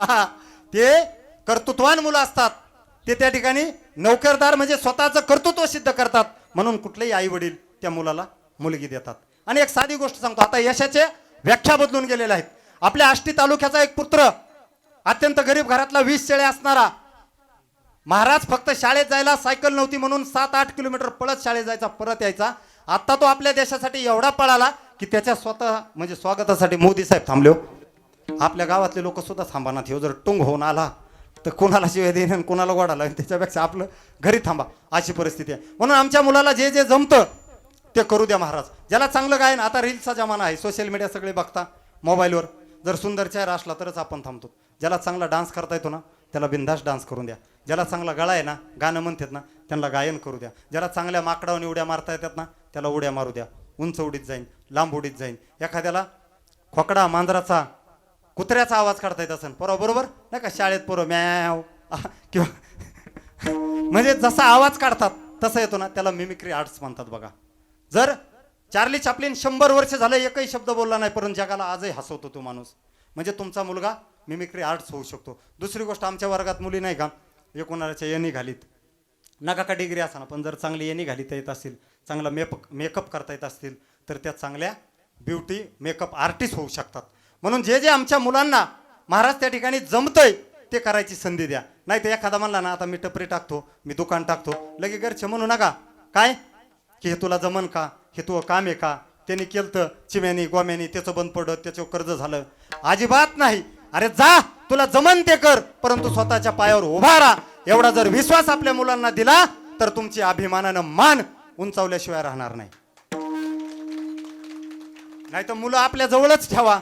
हा, ते कर्तृत्वान मुलं असतात. ते त्या ठिकाणी नोकरदार म्हणजे स्वतःचं कर्तृत्व सिद्ध करतात. म्हणून कुठलेही आई वडील त्या मुलाला मुलगी देतात. आणि एक साधी गोष्ट सांगतो. आता यशाचे व्याख्या बदलून गेलेल्या आहेत. आपल्या आष्टी तालुक्याचा एक पुत्र अत्यंत गरीब घरातला वीस शेळे असणारा महाराज फक्त शाळेत जायला सायकल नव्हती म्हणून सात आठ किलोमीटर पळत शाळेत जायचा परत यायचा. आता तो आपल्या देशासाठी एवढा पळाला की त्याच्या स्वतः म्हणजे स्वागतासाठी मोदी साहेब थांबले हो. आपल्या गावातले लोक सुद्धा थांबानात हे जर टुंग होऊन आला तर कोणाला शिवाय देईन आणि कोणाला गोडाला त्याच्यापेक्षा आपलं घरी थांबा अशी परिस्थिती आहे. म्हणून आमच्या मुलाला जे जे जमतं ते करू द्या महाराज. ज्याला चांगलं गायन आता रील्सचा जमाना आहे सोशल मीडिया सगळे बघता मोबाईलवर. जर सुंदर चेहरा असला तरच आपण थांबतो. ज्याला चांगला डान्स करता येतो ना त्याला बिंदास डान्स करून द्या. ज्याला चांगला गळा आहे ना गाणं म्हणतात ना त्यांना गायन करू द्या. ज्याला चांगल्या माकडावून उड्या मारता येतात ना त्याला उड्या मारू द्या. उंच उडीत जाईन लांब उडीत जाईन. एखाद्याला खोकडा मांजराचा कुत्र्याचा आवाज काढता येत असेल पोरा बरोबर? नाही का? शाळेत पोरं म्याव किंवा म्हणजे जसा आवाज काढतात तसा येतो ना त्याला मिमिक्री आर्ट्स म्हणतात बघा. जर चार्ली चापलिन शंभर वर्ष झालं एकही शब्द बोलला नाही परंतु जगाला आजही हसवतो तो माणूस. म्हणजे तुमचा मुलगा मिमिक्री आर्ट्स होऊ शकतो. दुसरी गोष्ट आमच्या वर्गात मुली नाही का? एकोणाच्या येणी घालीत. नका का डिग्री असा ना पण जर चांगली येणी घालीता येत असतील चांगला मेप मेकअप करता येत असतील तर त्या चांगल्या ब्युटी मेकअप आर्टिस्ट होऊ शकतात. म्हणून जे जे आमच्या मुलांना महाराज त्या ठिकाणी जमतंय ते करायची संधी द्या. नाही तर एखादा म्हणला ना आता मी टपरी टाकतो मी दुकान टाकतो. लगे घरचे म्हणू नका. काय? की हे तुला जमन का? हे तू काम आहे का? त्यांनी केलं चिम्यानी गोम्यानी त्याचं बंद पडत त्याचं कर्ज झालं. अजिबात नाही. अरे जा तुला जमन ते कर परंतु स्वतःच्या पायावर उभा राहा. एवढा जर विश्वास आपल्या मुलांना दिला तर तुमची अभिमानानं मान उंचावल्याशिवाय राहणार नाही. नाही तर मुलं आपल्या जवळच ठेवा.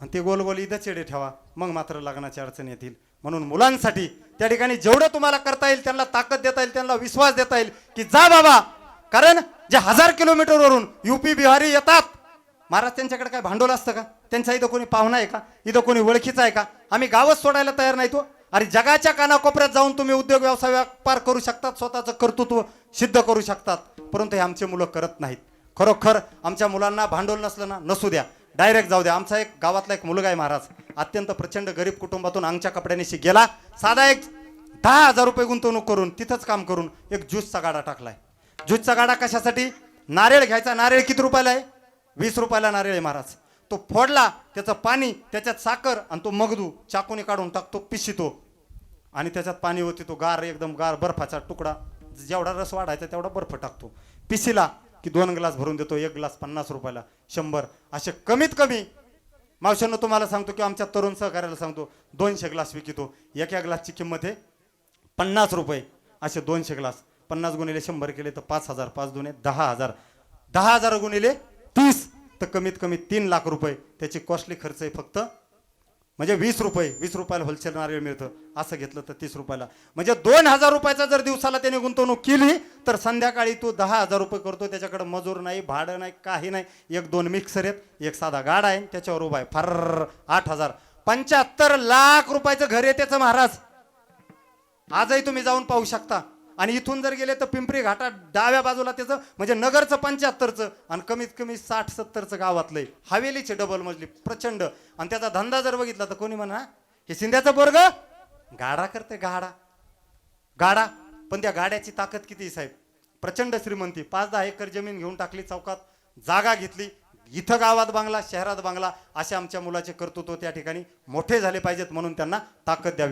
आणि ते गोलगोल इथं चेडे ठेवा. मग मात्र लग्नाची अडचण येतील. म्हणून मुलांसाठी त्या ठिकाणी जेवढं तुम्हाला करता येईल त्यांना ताकद देता येईल त्यांना विश्वास देता येईल की जा बाबा. कारण जे हजार किलोमीटरवरून युपी बिहारी येतात. महाराज त्यांच्याकडे काय भांडवल असतं का? त्यांचा इथं कोणी पाहुणा आहे का? इथं कोणी ओळखीचा आहे का? आम्ही गावच सोडायला तयार नाही तो. अरे जगाच्या कानाकोपऱ्यात जाऊन तुम्ही उद्योग व्यवसाय व्यापार करू शकतात स्वतःचं कर्तृत्व सिद्ध करू शकतात. परंतु हे आमचे मुलं करत नाहीत. खरोखर आमच्या मुलांना भांडवल नसलं ना नसू द्या. डायरेक्ट जाऊ द्या आमचा एक गावातला एक मुलगा आहे महाराज. अत्यंत प्रचंड गरीब कुटुंबातून अंगच्या कपड्यानिशी गेला. साधा एक दहा हजार रुपये गुंतवणूक करून तिथंच काम करून एक ज्यूसचा गाडा टाकलाय. ज्यूसचा गाडा कशासाठी? नारळ घ्यायचा. नारळ किती रुपयाला आहे? वीस रुपयाला नारळ आहे महाराज. तो फोडला त्याचं पाणी त्याच्यात साखर आणि तो मगदू चाकूने काढून टाकतो पिशितो. आणि त्याच्यात पाणी होती तो गार एकदम गार बर्फाचा तुकडा. जेवढा रस वाढायचा तेवढा बर्फ टाकतो. पिशीला की दोन ग्लास भरून देतो एक ग्लास पन्नास रुपयाला शंभर. असे कमीत कमी. मावशांनो तुम्हाला सांगतो की आमच्या तरुण सहकार्याला सांगतो दोनशे ग्लास विकितो. एका ग्लासची किंमत आहे पन्नास रुपये. असे दोनशे ग्लास. पन्नास गुणिले शंभर केले तर पाच हजार पाच दोन दहा हजार. दहा हजार गुणिले तीस. तर कमीत कमी तीन लाख रुपये. त्याची कॉस्टली खर्च आहे फक्त म्हणजे वीस रुपये वीस रुपयाला होलसेल नारळ मिळतं. असं घेतलं तर तीस रुपयाला. म्हणजे दोन हजार रुपयाचा जर दिवसाला त्याने गुंतवणूक केली तर संध्याकाळी तो दहा हजार रुपये करतो. त्याच्याकडे मजूर नाही भाडं नाही काही नाही. एक दोन मिक्सर आहेत एक साधा गाडा आहे त्याच्यावर उभा आहे. फार आठ हजार. पंच्याहत्तर लाख रुपयाचं घर आहे त्याचं महाराज. आजही तुम्ही जाऊन पाहू शकता. आणि इथून जर गेले तर पिंपरी घाटा डाव्या बाजूला त्याचं म्हणजे नगरचं पंच्याहत्तरचं आणि कमीत कमी साठ सत्तरचं गावातलंय हवेलीचे डबल मजली प्रचंड. आणि त्याचा धंदा जर बघितला तर कोणी म्हणा हे शिंद्याचं बोर्ग गाडा करते गाडा. गाडा. पण त्या गाड्याची ताकद किती आहे, साहेब? प्रचंड श्रीमंती. पाच दहा एकर जमीन घेऊन टाकली चौकात जागा घेतली. इथं गावात बांगला शहरात बांगला असे आमच्या मुलाचे कर्तृत्व त्या ठिकाणी मोठे झाले पाहिजेत म्हणून त्यांना ताकद द्या.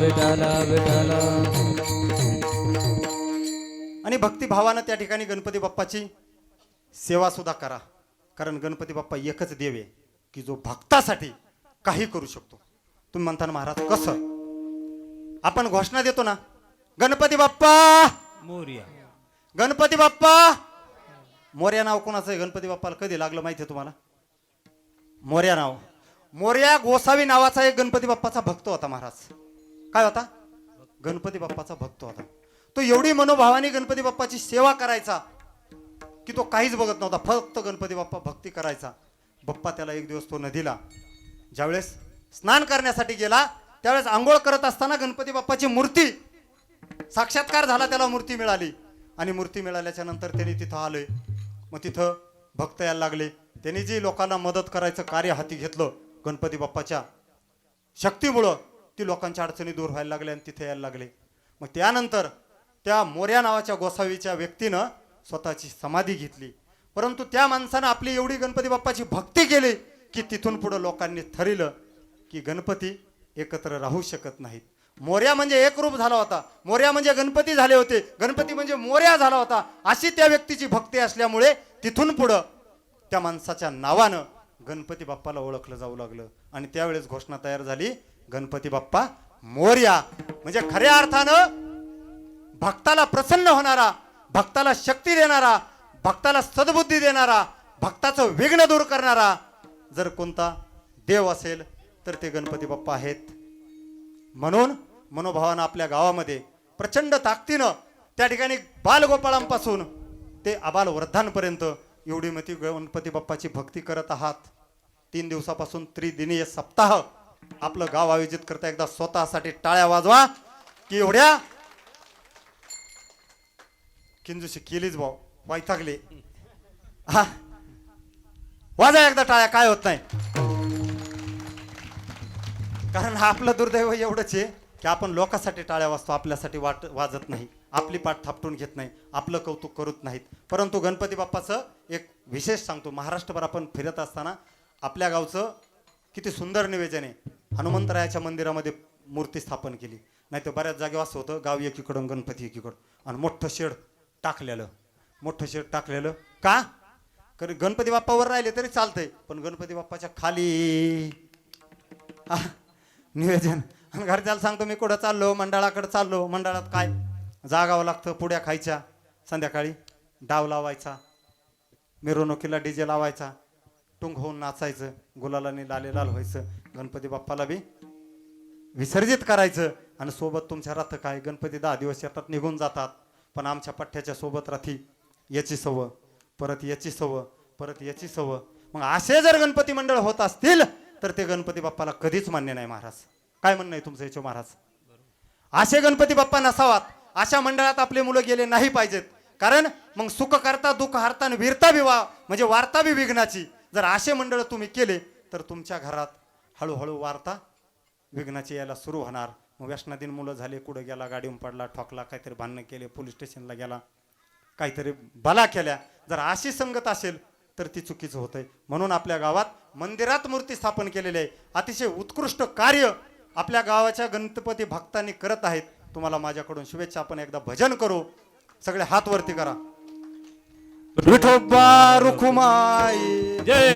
विठ्ठल आणि भक्तिभावानं त्या ठिकाणी गणपती बाप्पाची सेवा सुद्धा करा कारण गणपती बाप्पा एकच देव आहे की जो भक्तासाठी काही करू शकतो तुम्ही म्हणता ना महाराज कसं आपण घोषणा देतो ना गणपती बाप्पा मोर्या गणपती बाप्पा मोर्या नाव कोणाचं आहे गणपती बाप्पाला कधी लागलं माहिती आहे तुम्हाला मोर्या नाव मोर्या गोसावी नावाचा एक गणपती बाप्पाचा भक्त होता महाराज. काय होता? गणपती बाप्पाचा भक्त होता. तो एवढी मनोभावाने गणपती बाप्पाची सेवा करायचा की तो काहीच बघत नव्हता. फक्त गणपती बाप्पा भक्ती करायचा. बाप्पा त्याला एक दिवस तो नदीला ज्यावेळेस स्नान करण्यासाठी गेला त्यावेळेस आंघोळ करत असताना गणपती बाप्पाची मूर्ती साक्षात्कार झाला त्याला मूर्ती मिळाली. आणि मूर्ती मिळाल्याच्या नंतर त्यांनी तिथं आले मग तिथं भक्त यायला लागले. त्यांनी जी लोकांना मदत करायचं कार्य हाती घेतलं गणपती बाप्पाच्या शक्तीमुळं ती लोकांच्या अडचणी दूर व्हायला लागल्या आणि तिथे यायला लागले. मग त्यानंतर त्या मोर्या नावाच्या गोसावीच्या व्यक्तीनं स्वतःची समाधी घेतली. परंतु त्या माणसानं आपली एवढी गणपती बाप्पाची भक्ती केली की तिथून पुढं लोकांनी ठरलं की गणपती एकत्र राहू शकत नाहीत. मोर्या म्हणजे एक रूप झाला होता. मोर्या म्हणजे गणपती झाले होते. गणपती म्हणजे मोर्या झाला होता. अशी त्या व्यक्तीची भक्ती असल्यामुळे तिथून पुढं त्या माणसाच्या नावानं गणपती बाप्पाला ओळखलं जाऊ लागलं. आणि त्यावेळेस घोषणा तयार झाली गणपती बाप्पा मोर्या. म्हणजे खऱ्या अर्थानं भक्ताला प्रसन्न होणारा भक्ताला शक्ती देणारा भक्ताला सद्बुद्धी देणारा भक्ताचं विघ्न दूर करणारा जर कोणता देव असेल तर ते गणपती बाप्पा आहेत. म्हणून मनोभावानं आपल्या गावामध्ये प्रचंड ताकदीनं त्या ठिकाणी बालगोपाळांपासून ते आबाल वृद्धांपर्यंत एवढी मती गणपती बाप्पाची भक्ती करत आहात. तीन दिवसापासून त्रिदिनीय सप्ताह आपलं गाव आयोजित करता एकदा स्वतःसाठी टाळ्या वाजवा. की एवढ्या? किंजूशी केलीच भाऊ वैतागली. हा? वाजा एकदा टाळ्या काय होत नाही. कारण आपलं दुर्दैव एवढंच आहे की आपण लोकांसाठी टाळ्या वाजतो आपल्यासाठी वाट वाजत नाही. आपली पाठ थापटून घेत नाही आपलं कौतुक करत नाहीत. परंतु गणपती बाप्पाचं एक विशेष सांगतो महाराष्ट्रभर आपण फिरत असताना आपल्या गावचं किती सुंदर निवेदन आहे. हनुमंतरायाच्या मंदिरामध्ये मूर्ती स्थापन केली. नाही तर बऱ्याच जागेवर असं होतं गाव एकीकडून गणपती एकीकडं आणि मोठं शेड टाकलेलं मोठं शेड टाकलेलं. का? कारण गणपती बाप्पावर राहिले तरी चालतंय पण गणपती बाप्पाच्या खाली. हा, निवेदन. आणि घरच्याला सांगतो मी कुठं चाललो मंडळाकडे चाललो मंडळात काय? जागावं लागतं पुड्या खायच्या. संध्याकाळी डाव लावायचा. मिरवणुकीला डीजे लावायचा. टुंग होऊन नाचायचं. गुलालाने लाले लाल व्हायचं. गणपती बाप्पाला बी विसर्जित करायचं. आणि सोबत तुमच्या रथ काय? गणपती दहा दिवस येतात निघून जातात. पण आमच्या पठ्ठ्याच्या सोबत रथी याची सव. परत याची सव. परत याची सव. मग असे जर गणपती मंडळ होत असतील तर ते गणपती बाप्पाला कधीच मान्य नाही महाराज. काय म्हणणं आहे तुमचं याचे महाराज? असे गणपती बाप्पा नसावात. अशा मंडळात आपले मुलं गेले नाही पाहिजेत. कारण मग सुख करता दुःख हरता आणि वीरता वा म्हणजे वार्ता बी विघ्नाची. जर असे मंडळ तुम्ही केले तर तुमच्या घरात हळूहळू वार्ता विघ्नाची यायला सुरू होणार. मग व्यसनाधीन मुलं झाले कुठं गेला गाडीहून पडला ठोकला काहीतरी भांडणं केले पोलीस स्टेशनला गेला काहीतरी बला केल्या. जर अशी संगत असेल तर ती चुकीचं होतंय. म्हणून आपल्या गावात मंदिरात मूर्ती स्थापन केलेली आहे. अतिशय उत्कृष्ट कार्य आपल्या गावाच्या गणपती भक्तांनी करत आहेत. तुम्हाला माझ्याकडून शुभेच्छा. आपण एकदा भजन करू. सगळे हात वरती करा. विठोबा रुखुमाई. जय.